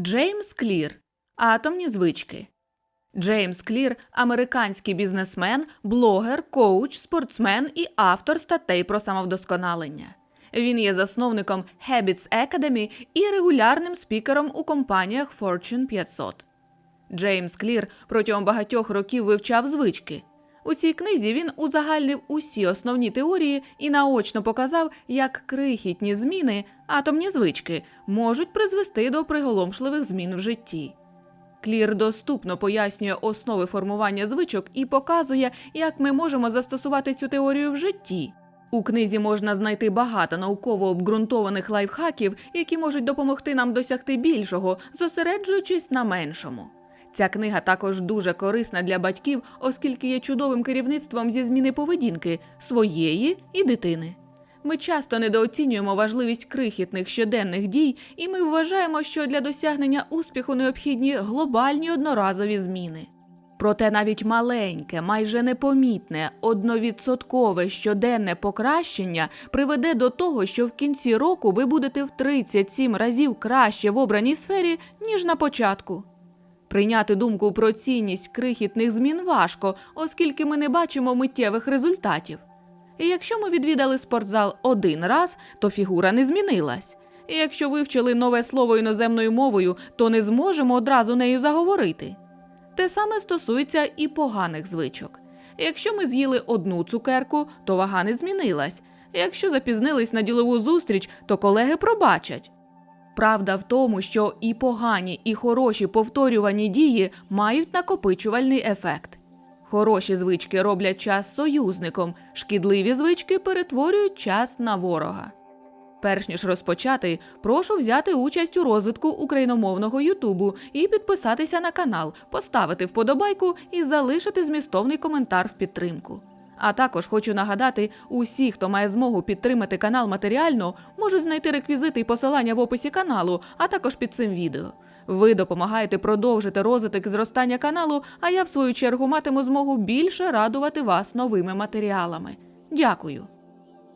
Джеймс Клір. Атомні звички. Джеймс Клір американський бізнесмен, блогер, коуч, спортсмен і автор статей про самовдосконалення. Він є засновником Habits Academy і регулярним спікером у компаніях Fortune 500. Джеймс Клір протягом багатьох років вивчав звички. У цій книзі він узагальнив усі основні теорії і наочно показав, як крихітні зміни, атомні звички, можуть призвести до приголомшливих змін в житті. Клір доступно пояснює основи формування звичок і показує, як ми можемо застосувати цю теорію в житті. У книзі можна знайти багато науково обґрунтованих лайфхаків, які можуть допомогти нам досягти більшого, зосереджуючись на меншому. Ця книга також дуже корисна для батьків, оскільки є чудовим керівництвом зі зміни поведінки своєї і дитини. Ми часто недооцінюємо важливість крихітних щоденних дій, і ми вважаємо, що для досягнення успіху необхідні глобальні одноразові зміни. Проте навіть маленьке, майже непомітне, одновідсоткове щоденне покращення приведе до того, що в кінці року ви будете в 37 разів краще в обраній сфері, ніж на початку. Прийняти думку про цінність крихітних змін важко, оскільки ми не бачимо миттєвих результатів. І якщо ми відвідали спортзал один раз, то фігура не змінилась. І якщо вивчили нове слово іноземною мовою, то не зможемо одразу нею заговорити. Те саме стосується і поганих звичок. Якщо ми з'їли одну цукерку, то вага не змінилась. Якщо запізнились на ділову зустріч, то колеги пробачать. Правда в тому, що і погані, і хороші повторювані дії мають накопичувальний ефект. Хороші звички роблять час союзником, шкідливі звички перетворюють час на ворога. Перш ніж розпочати, прошу взяти участь у розвитку україномовного Ютубу і підписатися на канал, поставити вподобайку і залишити змістовний коментар в підтримку. А також хочу нагадати, усі, хто має змогу підтримати канал матеріально, можуть знайти реквізити і посилання в описі каналу, а також під цим відео. Ви допомагаєте продовжити розвиток зростання каналу, а я в свою чергу матиму змогу більше радувати вас новими матеріалами. Дякую.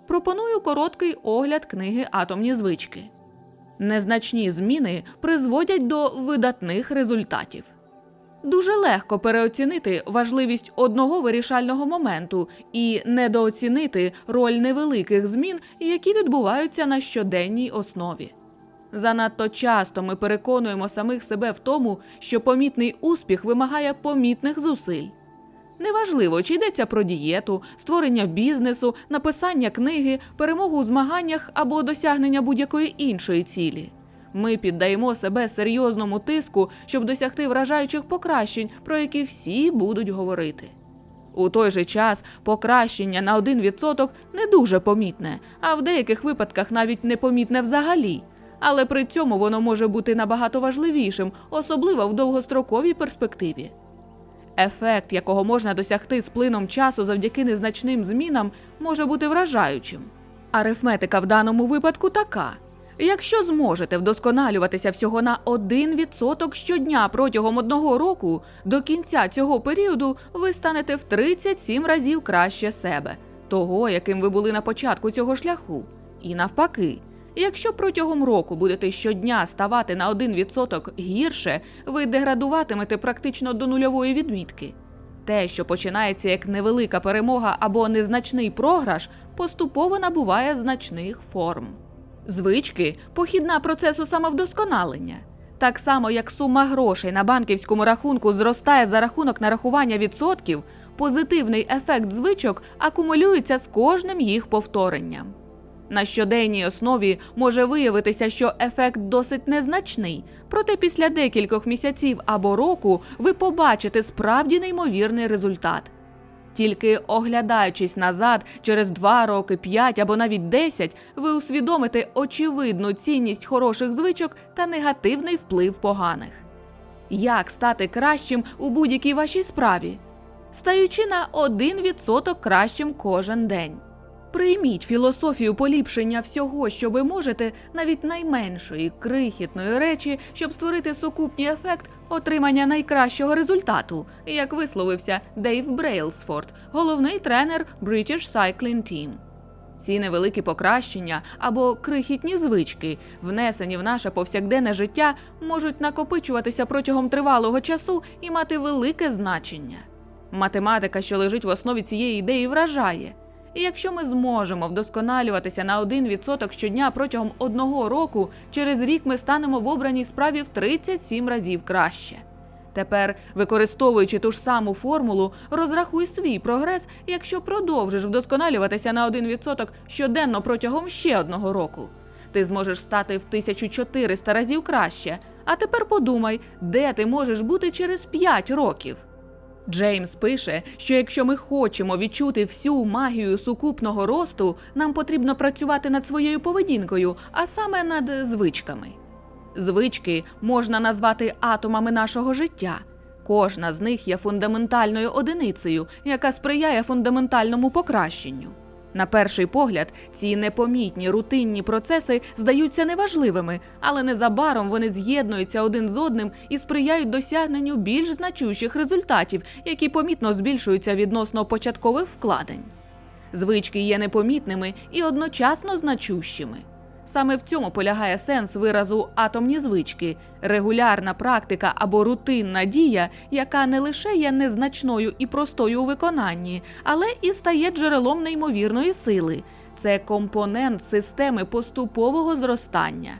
Пропоную короткий огляд книги Атомні звички. Незначні зміни призводять до видатних результатів. Дуже легко переоцінити важливість одного вирішального моменту і недооцінити роль невеликих змін, які відбуваються на щоденній основі. Занадто часто ми переконуємо самих себе в тому, що помітний успіх вимагає помітних зусиль. Неважливо, чи йдеться про дієту, створення бізнесу, написання книги, перемогу у змаганнях або досягнення будь-якої іншої цілі. Ми піддаємо себе серйозному тиску, щоб досягти вражаючих покращень, про які всі будуть говорити. У той же час покращення на 1% не дуже помітне, а в деяких випадках навіть непомітне взагалі. Але при цьому воно може бути набагато важливішим, особливо в довгостроковій перспективі. Ефект, якого можна досягти з плином часу завдяки незначним змінам, може бути вражаючим. Арифметика в даному випадку така: якщо зможете вдосконалюватися всього на 1% щодня протягом одного року, до кінця цього періоду ви станете в 37 разів краще себе, того, яким ви були на початку цього шляху. І навпаки. Якщо протягом року будете щодня ставати на 1% гірше, ви деградуватимете практично до нульової відмітки. Те, що починається як невелика перемога або незначний програш, поступово набуває значних форм. Звички похідна процесу самовдосконалення. Так само, як сума грошей на банківському рахунку зростає за рахунок нарахування відсотків, позитивний ефект звичок акумулюється з кожним їх повторенням. На щоденній основі може виявитися, що ефект досить незначний, проте після декількох місяців або року ви побачите справді неймовірний результат. Тільки оглядаючись назад через 2 роки, 5 або навіть 10, ви усвідомите очевидну цінність хороших звичок та негативний вплив поганих. Як стати кращим у будь-якій вашій справі? Стаючи на 1% кращим кожен день. Прийміть філософію поліпшення всього, що ви можете, навіть найменшої крихітної речі, щоб створити сукупний ефект отримання найкращого результату, як висловився Дейв Брейлсфорд, головний тренер British Cycling Team. Ці невеликі покращення або крихітні звички, внесені в наше повсякденне життя, можуть накопичуватися протягом тривалого часу і мати велике значення. Математика, що лежить в основі цієї ідеї, вражає. І якщо ми зможемо вдосконалюватися на 1% щодня протягом одного року, через рік ми станемо в обраній справі в 37 разів краще. Тепер, використовуючи ту ж саму формулу, розрахуй свій прогрес, якщо продовжиш вдосконалюватися на 1% щоденно протягом ще одного року. Ти зможеш стати в 1400 разів краще. А тепер подумай, де ти можеш бути через 5 років. Джеймс пише, що якщо ми хочемо відчути всю магію сукупного росту, нам потрібно працювати над своєю поведінкою, а саме над звичками. Звички можна назвати атомами нашого життя. Кожна з них є фундаментальною одиницею, яка сприяє фундаментальному покращенню. На перший погляд, ці непомітні рутинні процеси здаються неважливими, але незабаром вони з'єднуються один з одним і сприяють досягненню більш значущих результатів, які помітно збільшуються відносно початкових вкладень. Звички є непомітними і одночасно значущими. Саме в цьому полягає сенс виразу атомні звички регулярна практика або рутинна дія, яка не лише є незначною і простою у виконанні, але і стає джерелом неймовірної сили. Це компонент системи поступового зростання.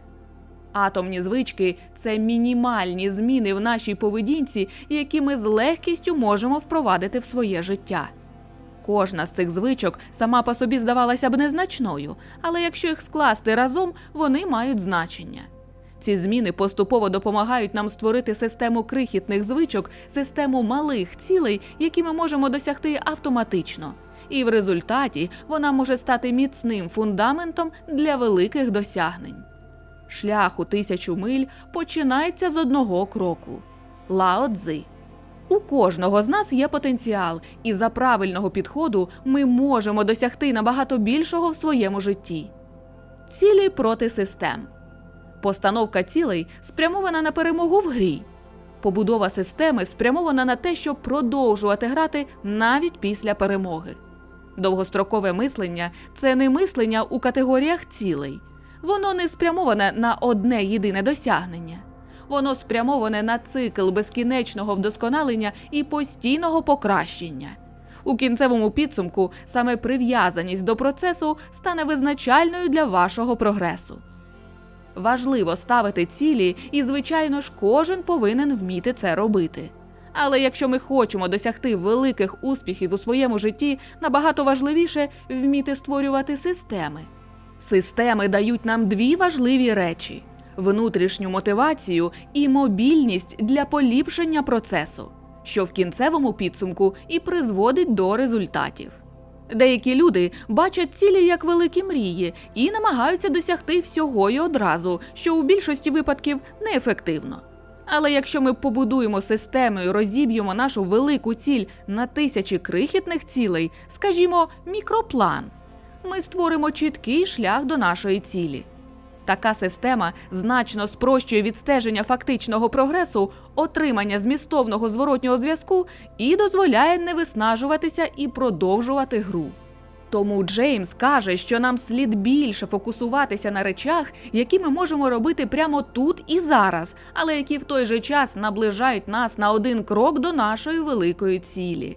Атомні звички це мінімальні зміни в нашій поведінці, які ми з легкістю можемо впровадити в своє життя. Кожна з цих звичок сама по собі здавалася б незначною, але якщо їх скласти разом, вони мають значення. Ці зміни поступово допомагають нам створити систему крихітних звичок, систему малих цілей, які ми можемо досягти автоматично. І в результаті вона може стати міцним фундаментом для великих досягнень. Шлях у тисячу миль починається з одного кроку. Лао Цзи. У кожного з нас є потенціал, і за правильного підходу ми можемо досягти набагато більшого в своєму житті. Цілі проти систем. Постановка цілей спрямована на перемогу в грі. Побудова системи спрямована на те, щоб продовжувати грати навіть після перемоги. Довгострокове мислення це не мислення у категоріях цілей. Воно не спрямоване на одне єдине досягнення. Воно спрямоване на цикл безкінечного вдосконалення і постійного покращення. У кінцевому підсумку саме прив'язаність до процесу стане визначальною для вашого прогресу. Важливо ставити цілі, і, звичайно ж, кожен повинен вміти це робити. Але якщо ми хочемо досягти великих успіхів у своєму житті, набагато важливіше вміти створювати системи. Системи дають нам дві важливі речі: внутрішню мотивацію і мобільність для поліпшення процесу, що в кінцевому підсумку і призводить до результатів. Деякі люди бачать цілі як великі мрії і намагаються досягти всього й одразу, що у більшості випадків неефективно. Але якщо ми побудуємо систему і розіб'ємо нашу велику ціль на тисячі крихітних цілей, скажімо, мікроплан, ми створимо чіткий шлях до нашої цілі. Така система значно спрощує відстеження фактичного прогресу, отримання змістовного зворотнього зв'язку і дозволяє не виснажуватися і продовжувати гру. Тому Джеймс каже, що нам слід більше фокусуватися на речах, які ми можемо робити прямо тут і зараз, але які в той же час наближають нас на один крок до нашої великої цілі.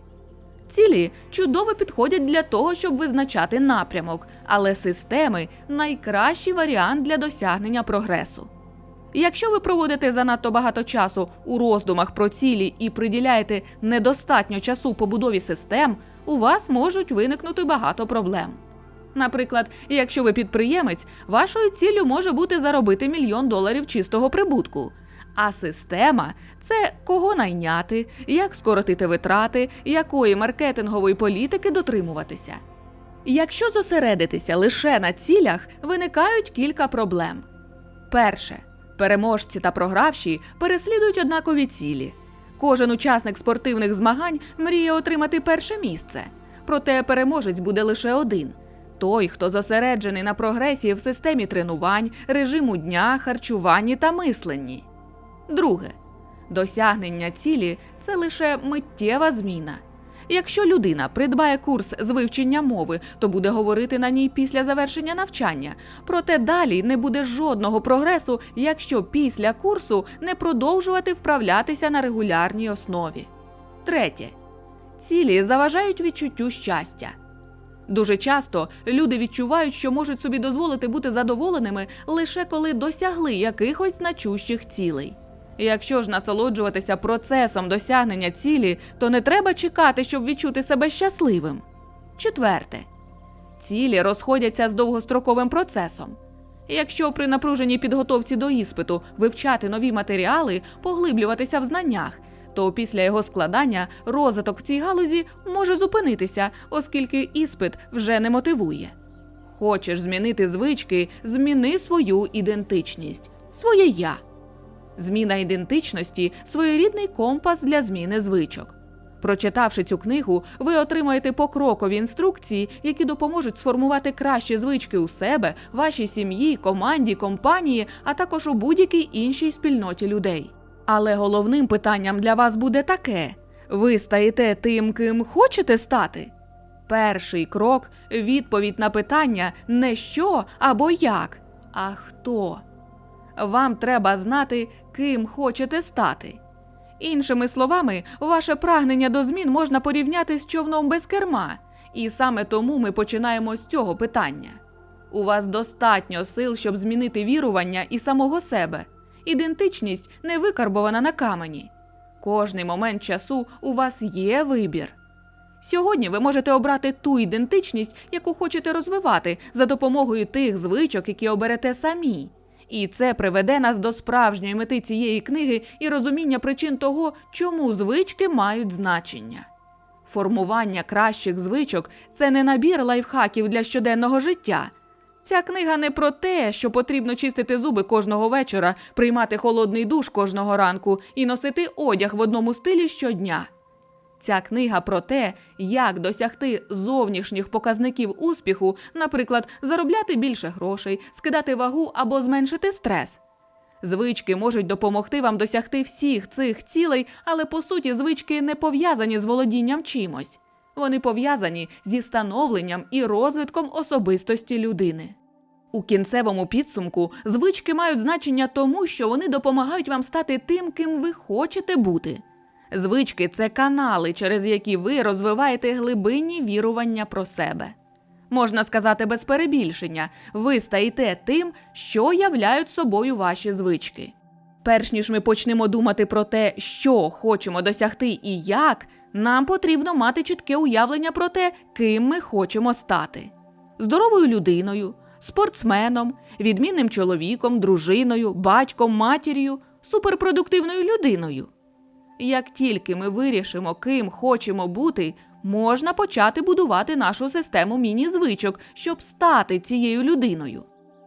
Цілі чудово підходять для того, щоб визначати напрямок, але системи найкращий варіант для досягнення прогресу. Якщо ви проводите занадто багато часу у роздумах про цілі і приділяєте недостатньо часу побудові систем, у вас можуть виникнути багато проблем. Наприклад, якщо ви підприємець, вашою ціллю може бути заробити мільйон доларів чистого прибутку. А система це кого найняти, як скоротити витрати, якої маркетингової політики дотримуватися. Якщо зосередитися лише на цілях, виникають кілька проблем. Перше, переможці та програвші переслідують однакові цілі. Кожен учасник спортивних змагань мріє отримати перше місце, проте переможець буде лише один. Той, хто зосереджений на прогресії в системі тренувань, режиму дня, харчуванні та мисленні. Друге, досягнення цілі це лише миттєва зміна. Якщо людина придбає курс з вивчення мови, то буде говорити на ній після завершення навчання. Проте далі не буде жодного прогресу, якщо після курсу не продовжувати вправлятися на регулярній основі. Третє. Цілі заважають відчуттю щастя. Дуже часто люди відчувають, що можуть собі дозволити бути задоволеними лише коли досягли якихось значущих цілей. Якщо ж насолоджуватися процесом досягнення цілі, то не треба чекати, щоб відчути себе щасливим. Четверте. Цілі розходяться з довгостроковим процесом. Якщо при напруженій підготовці до іспиту вивчати нові матеріали, поглиблюватися в знаннях, то після його складання розвиток в цій галузі може зупинитися, оскільки іспит вже не мотивує. Хочеш змінити звички, зміни свою ідентичність, своє я. Зміна ідентичності своєрідний компас для зміни звичок. Прочитавши цю книгу, ви отримаєте покрокові інструкції, які допоможуть сформувати кращі звички у себе, вашій сім'ї, команді, компанії, а також у будь-якій іншій спільноті людей. Але головним питанням для вас буде таке: ви стаєте тим, ким хочете стати? Перший крок відповідь на питання не що або як, а хто. Вам треба знати, ким хочете стати. Іншими словами, ваше прагнення до змін можна порівняти з човном без керма, і саме тому ми починаємо з цього питання. У вас достатньо сил, щоб змінити вірування і самого себе. Ідентичність не викарбована на камені. Кожний момент часу у вас є вибір. Сьогодні ви можете обрати ту ідентичність, яку хочете розвивати за допомогою тих звичок, які оберете самі. І це приведе нас до справжньої мети цієї книги і розуміння причин того, чому звички мають значення. Формування кращих звичок це не набір лайфхаків для щоденного життя. Ця книга не про те, що потрібно чистити зуби кожного вечора, приймати холодний душ кожного ранку і носити одяг в одному стилі щодня. Ця книга про те, як досягти зовнішніх показників успіху, наприклад, заробляти більше грошей, скидати вагу або зменшити стрес. Звички можуть допомогти вам досягти всіх цих цілей, але по суті звички не пов'язані з володінням чимось. Вони пов'язані зі становленням і розвитком особистості людини. У кінцевому підсумку звички мають значення тому, що вони допомагають вам стати тим, ким ви хочете бути. Звички це канали, через які ви розвиваєте глибинні вірування про себе. Можна сказати без перебільшення, ви стаєте тим, що являють собою ваші звички. Перш ніж ми почнемо думати про те, що хочемо досягти і як, нам потрібно мати чітке уявлення про те, ким ми хочемо стати: здоровою людиною, спортсменом, відмінним чоловіком, дружиною, батьком, матір'ю, суперпродуктивною людиною. Як тільки ми вирішимо, ким хочемо бути, можна почати будувати нашу систему міні-звичок, щоб стати цією людиною.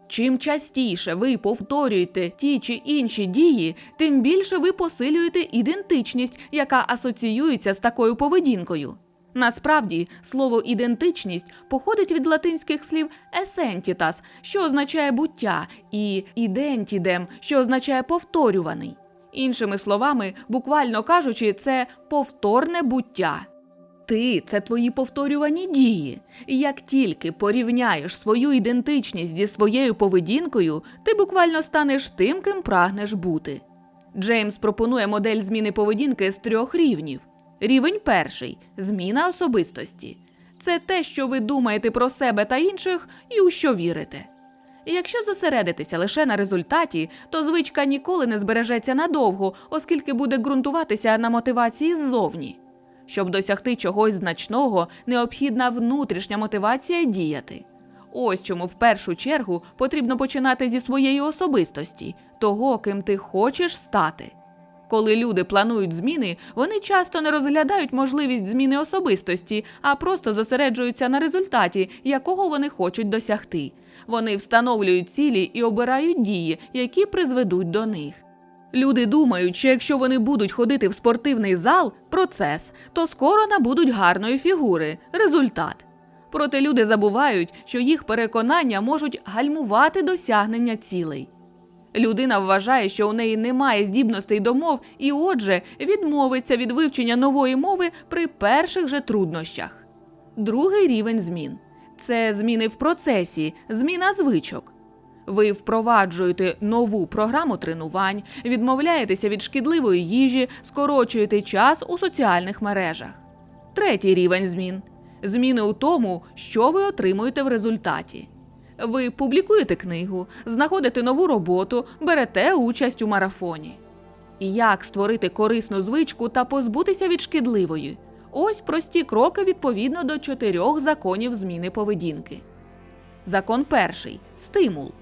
Чим частіше ви повторюєте ті чи інші дії, тим більше ви посилюєте ідентичність, яка асоціюється з такою поведінкою. Насправді, слово ідентичність походить від латинських слів есентітас, що означає буття, і ідентідем, що означає повторюваний. Іншими словами, буквально кажучи, це повторне буття. Ти це твої повторювані дії. І як тільки порівняєш свою ідентичність зі своєю поведінкою, ти буквально станеш тим, ким прагнеш бути. Джеймс пропонує модель зміни поведінки з трьох рівнів. Рівень перший зміна особистості. Це те, що ви думаєте про себе та інших і у що вірите. Якщо зосередитися лише на результаті, то звичка ніколи не збережеться надовго, оскільки буде ґрунтуватися на мотивації ззовні. Щоб досягти чогось значного, необхідна внутрішня мотивація діяти. Ось чому в першу чергу потрібно починати зі своєї особистості, того, ким ти хочеш стати. Коли люди планують зміни, вони часто не розглядають можливість зміни особистості, а просто зосереджуються на результаті, якого вони хочуть досягти. Вони встановлюють цілі і обирають дії, які призведуть до них. Люди думають, що якщо вони будуть ходити в спортивний зал процес, то скоро набудуть гарної фігури результат. Проте люди забувають, що їх переконання можуть гальмувати досягнення цілей. Людина вважає, що у неї немає здібностей до мов, і отже, відмовиться від вивчення нової мови при перших же труднощах. Другий рівень змін це зміни в процесі, зміна звичок. Ви впроваджуєте нову програму тренувань, відмовляєтеся від шкідливої їжі, скорочуєте час у соціальних мережах. Третій рівень змін зміни у тому, що ви отримуєте в результаті. Ви публікуєте книгу, знаходите нову роботу, берете участь у марафоні. Як створити корисну звичку та позбутися від шкідливої? Ось прості кроки відповідно до чотирьох законів зміни поведінки. Закон перший стимул.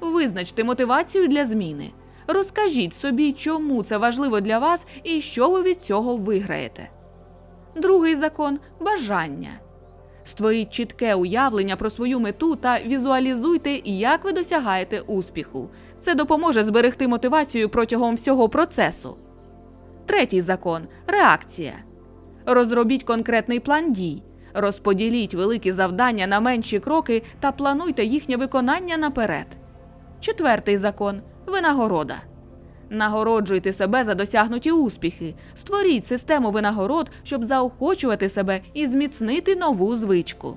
Визначте мотивацію для зміни. Розкажіть собі, чому це важливо для вас і що ви від цього виграєте. Другий закон бажання. Створіть чітке уявлення про свою мету та візуалізуйте, як ви досягаєте успіху. Це допоможе зберегти мотивацію протягом всього процесу. Третій закон реакція. Розробіть конкретний план дій. Розподіліть великі завдання на менші кроки та плануйте їхнє виконання наперед. Четвертий закон винагорода. Нагороджуйте себе за досягнуті успіхи. Створіть систему винагород, щоб заохочувати себе і зміцнити нову звичку.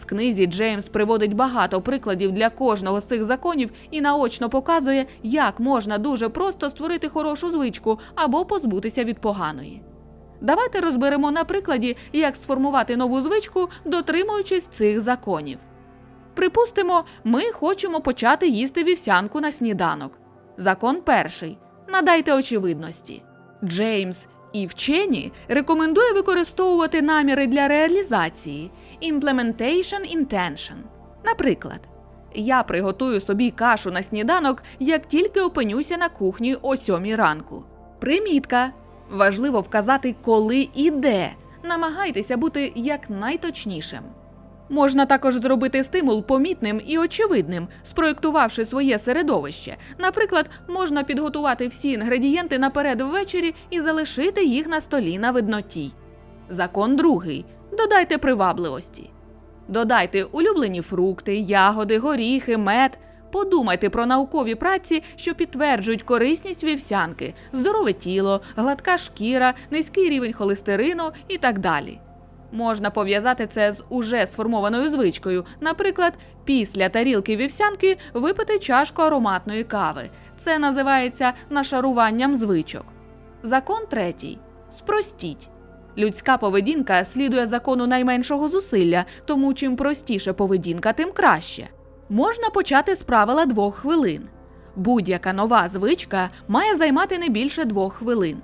В книзі Джеймс приводить багато прикладів для кожного з цих законів і наочно показує, як можна дуже просто створити хорошу звичку або позбутися від поганої. Давайте розберемо на прикладі, як сформувати нову звичку, дотримуючись цих законів. Припустимо, ми хочемо почати їсти вівсянку на сніданок. Закон перший. Надайте очевидності. Джеймс і вчені рекомендує використовувати наміри для реалізації Implementation Intention. Наприклад, я приготую собі кашу на сніданок, як тільки опинюся на кухні о сьомій ранку. Примітка. Важливо вказати, коли і де. Намагайтеся бути якнайточнішим. Можна також зробити стимул помітним і очевидним, спроєктувавши своє середовище. Наприклад, можна підготувати всі інгредієнти наперед ввечері і залишити їх на столі на видноті. Закон другий. Додайте привабливості. Додайте улюблені фрукти, ягоди, горіхи, мед. Подумайте про наукові праці, що підтверджують корисність вівсянки, здорове тіло, гладка шкіра, низький рівень холестерину і так далі. Можна пов'язати це з уже сформованою звичкою. Наприклад, після тарілки вівсянки випити чашку ароматної кави. Це називається нашаруванням звичок. Закон третій. Спростіть. Людська поведінка слідує закону найменшого зусилля, тому чим простіше поведінка, тим краще. Можна почати з правила двох хвилин. Будь-яка нова звичка має займати не більше двох хвилин.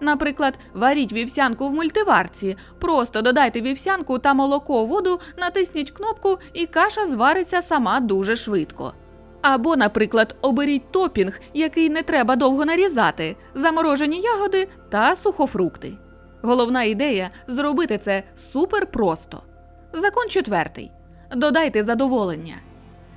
Наприклад, варіть вівсянку в мультиварці. Просто додайте вівсянку та молоко воду, натисніть кнопку, і каша звариться сама дуже швидко. Або, наприклад, оберіть топінг, який не треба довго нарізати, заморожені ягоди та сухофрукти. Головна ідея зробити це супер просто. Закон четвертий. Додайте задоволення.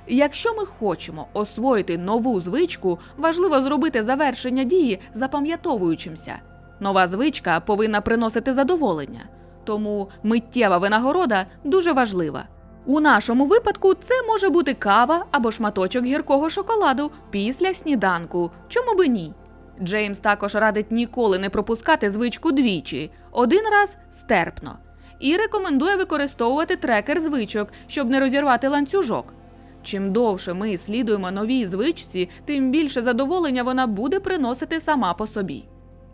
Якщо ми хочемо освоїти нову звичку, важливо зробити завершення дії запам'ятовуючимся. Нова звичка повинна приносити задоволення, тому миттєва винагорода дуже важлива. У нашому випадку це може бути кава або шматочок гіркого шоколаду після сніданку. Чому би ні? Джеймс також радить ніколи не пропускати звичку двічі, один раз стерпно, і рекомендує використовувати трекер звичок, щоб не розірвати ланцюжок. Чим довше ми слідуємо новій звичці, тим більше задоволення вона буде приносити сама по собі.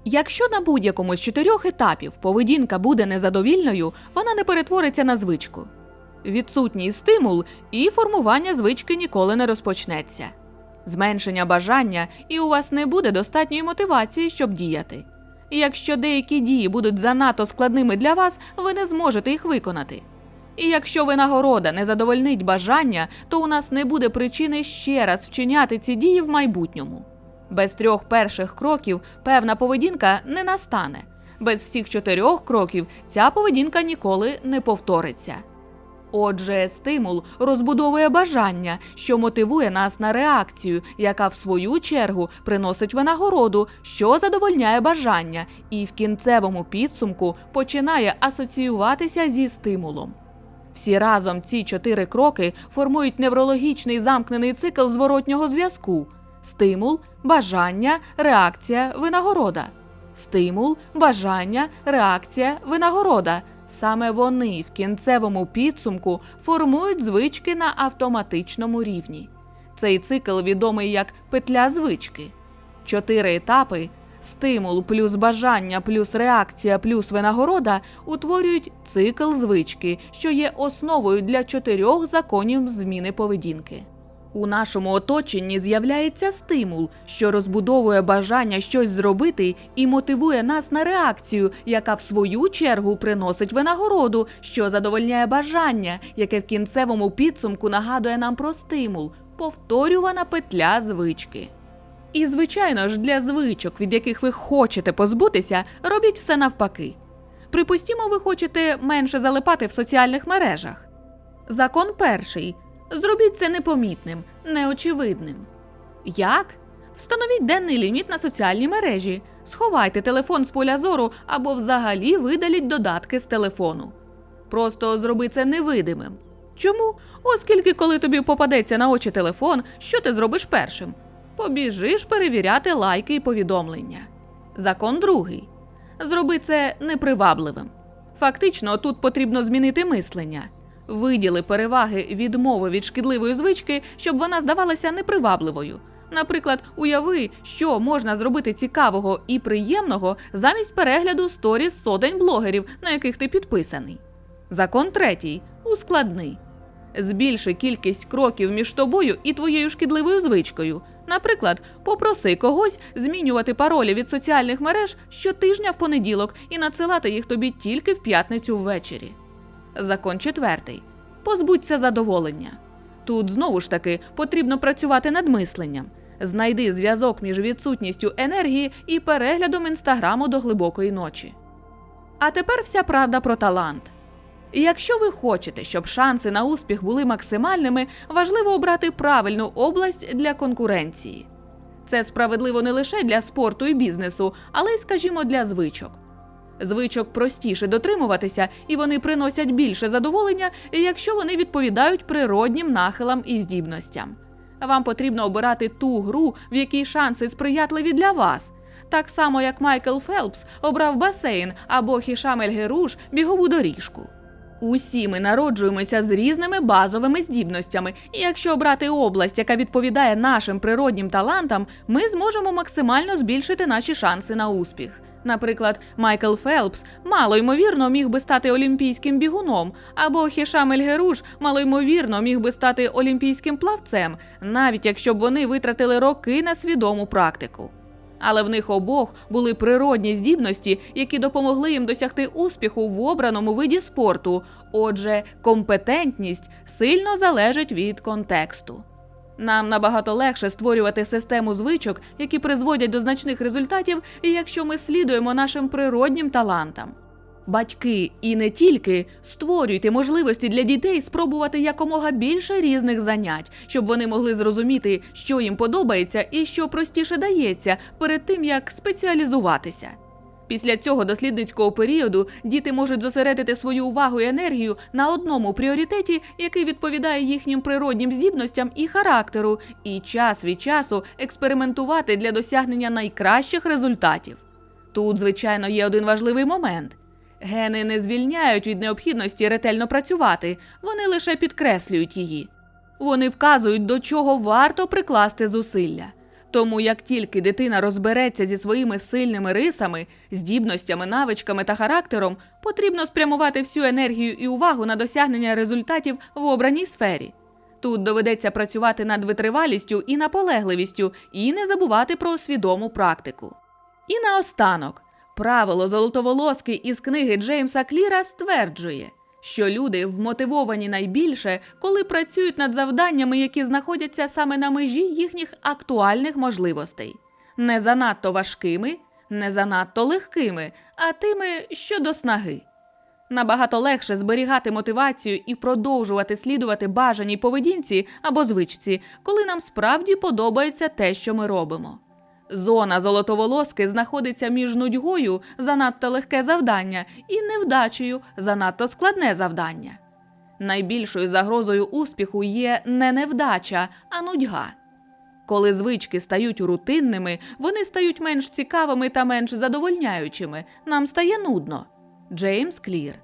Якщо на будь-якому з чотирьох етапів поведінка буде незадовільною, вона не перетвориться на звичку. Відсутній стимул і формування звички ніколи не розпочнеться. Зменшення бажання, і у вас не буде достатньої мотивації, щоб діяти. Якщо деякі дії будуть занадто складними для вас, ви не зможете їх виконати. І якщо винагорода не задовольнить бажання, то у нас не буде причини ще раз вчиняти ці дії в майбутньому. Без трьох перших кроків певна поведінка не настане. Без всіх чотирьох кроків ця поведінка ніколи не повториться. Отже, стимул розбудовує бажання, що мотивує нас на реакцію, яка в свою чергу приносить винагороду, що задовольняє бажання, і в кінцевому підсумку починає асоціюватися зі стимулом. Всі разом ці чотири кроки формують неврологічний замкнений цикл зворотнього зв'язку. Стимул, бажання, реакція, винагорода. Стимул, бажання, реакція, винагорода. Саме вони в кінцевому підсумку формують звички на автоматичному рівні. Цей цикл відомий як петля звички. Чотири етапи стимул плюс бажання плюс реакція плюс винагорода утворюють цикл звички, що є основою для чотирьох законів зміни поведінки. У нашому оточенні з'являється стимул, що розбудовує бажання щось зробити і мотивує нас на реакцію, яка в свою чергу приносить винагороду, що задовольняє бажання, яке в кінцевому підсумку нагадує нам про стимул, повторювана петля звички. І, звичайно ж, для звичок, від яких ви хочете позбутися, робіть все навпаки. Припустімо, ви хочете менше залипати в соціальних мережах. Закон перший. Зробіть це непомітним, неочевидним. Як? Встановіть денний ліміт на соціальні мережі, сховайте телефон з поля зору або взагалі видаліть додатки з телефону. Просто зроби це невидимим. Чому? Оскільки, коли тобі попадеться на очі телефон, що ти зробиш першим? Побіжиш перевіряти лайки і повідомлення. Закон другий. Зроби це непривабливим. Фактично, тут потрібно змінити мислення. Виділи переваги відмови від шкідливої звички, щоб вона здавалася непривабливою. Наприклад, уяви, що можна зробити цікавого і приємного замість перегляду сторіс сотень блогерів, на яких ти підписаний. Закон третій ускладни. Збільши кількість кроків між тобою і твоєю шкідливою звичкою. Наприклад, попроси когось змінювати паролі від соціальних мереж щотижня в понеділок і надсилати їх тобі тільки в п'ятницю ввечері. Закон четвертий. Позбудься задоволення. Тут знову ж таки потрібно працювати над мисленням. Знайди зв'язок між відсутністю енергії і переглядом інстаграму до глибокої ночі. А тепер вся правда про талант. І Якщо ви хочете, щоб шанси на успіх були максимальними, важливо обрати правильну область для конкуренції. Це справедливо не лише для спорту і бізнесу, але й, скажімо, для звичок. Звичок простіше дотримуватися, і вони приносять більше задоволення, якщо вони відповідають природнім нахилам і здібностям. Вам потрібно обирати ту гру, в якій шанси сприятливі для вас. Так само, як Майкл Фелпс обрав басейн або Хішам Ель-Геруш бігову доріжку. Усі ми народжуємося з різними базовими здібностями, і якщо обрати область, яка відповідає нашим природнім талантам, ми зможемо максимально збільшити наші шанси на успіх. Наприклад, Майкл Фелпс малоймовірно міг би стати олімпійським бігуном, або Хішам Ель-Геруш малоймовірно міг би стати олімпійським плавцем, навіть якщо б вони витратили роки на свідому практику. Але в них обох були природні здібності, які допомогли їм досягти успіху в обраному виді спорту. Отже, компетентність сильно залежить від контексту. Нам набагато легше створювати систему звичок, які призводять до значних результатів, якщо ми слідуємо нашим природнім талантам. Батьки і не тільки створюйте можливості для дітей спробувати якомога більше різних занять, щоб вони могли зрозуміти, що їм подобається і що простіше дається перед тим як спеціалізуватися. Після цього дослідницького періоду діти можуть зосередити свою увагу і енергію на одному пріоритеті, який відповідає їхнім природнім здібностям і характеру, і час від часу експериментувати для досягнення найкращих результатів. Тут, звичайно, є один важливий момент. Гени не звільняють від необхідності ретельно працювати, вони лише підкреслюють її. Вони вказують, до чого варто прикласти зусилля. Тому як тільки дитина розбереться зі своїми сильними рисами, здібностями, навичками та характером, потрібно спрямувати всю енергію і увагу на досягнення результатів в обраній сфері. Тут доведеться працювати над витривалістю і наполегливістю, і не забувати про свідому практику. І наостанок, правило золотоволоски із книги Джеймса Кліра стверджує, що люди вмотивовані найбільше, коли працюють над завданнями, які знаходяться саме на межі їхніх актуальних можливостей, не занадто важкими, не занадто легкими, а тими, що до снаги. Набагато легше зберігати мотивацію і продовжувати слідувати бажаній поведінці або звичці, коли нам справді подобається те, що ми робимо. Зона золотоволоски знаходиться між нудьгою занадто легке завдання і невдачею занадто складне завдання. Найбільшою загрозою успіху є не невдача, а нудьга. Коли звички стають рутинними, вони стають менш цікавими та менш задовольняючими. Нам стає нудно. Джеймс Клір.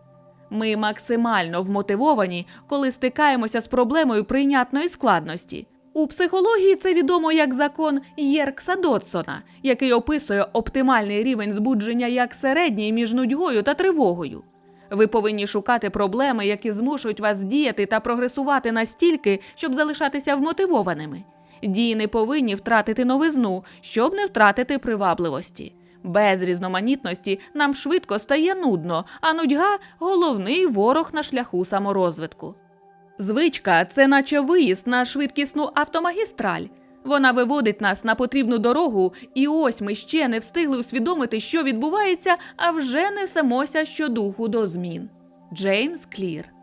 Ми максимально вмотивовані, коли стикаємося з проблемою прийнятної складності. У психології це відомо як закон Єркса Дотсона, який описує оптимальний рівень збудження як середній між нудьгою та тривогою. Ви повинні шукати проблеми, які змушують вас діяти та прогресувати настільки, щоб залишатися вмотивованими. Дії не повинні втратити новизну, щоб не втратити привабливості. Без різноманітності нам швидко стає нудно, а нудьга головний ворог на шляху саморозвитку. Звичка це наче виїзд на швидкісну автомагістраль. Вона виводить нас на потрібну дорогу, і ось ми ще не встигли усвідомити, що відбувається, а вже несемося щодуху до змін. Джеймс Клір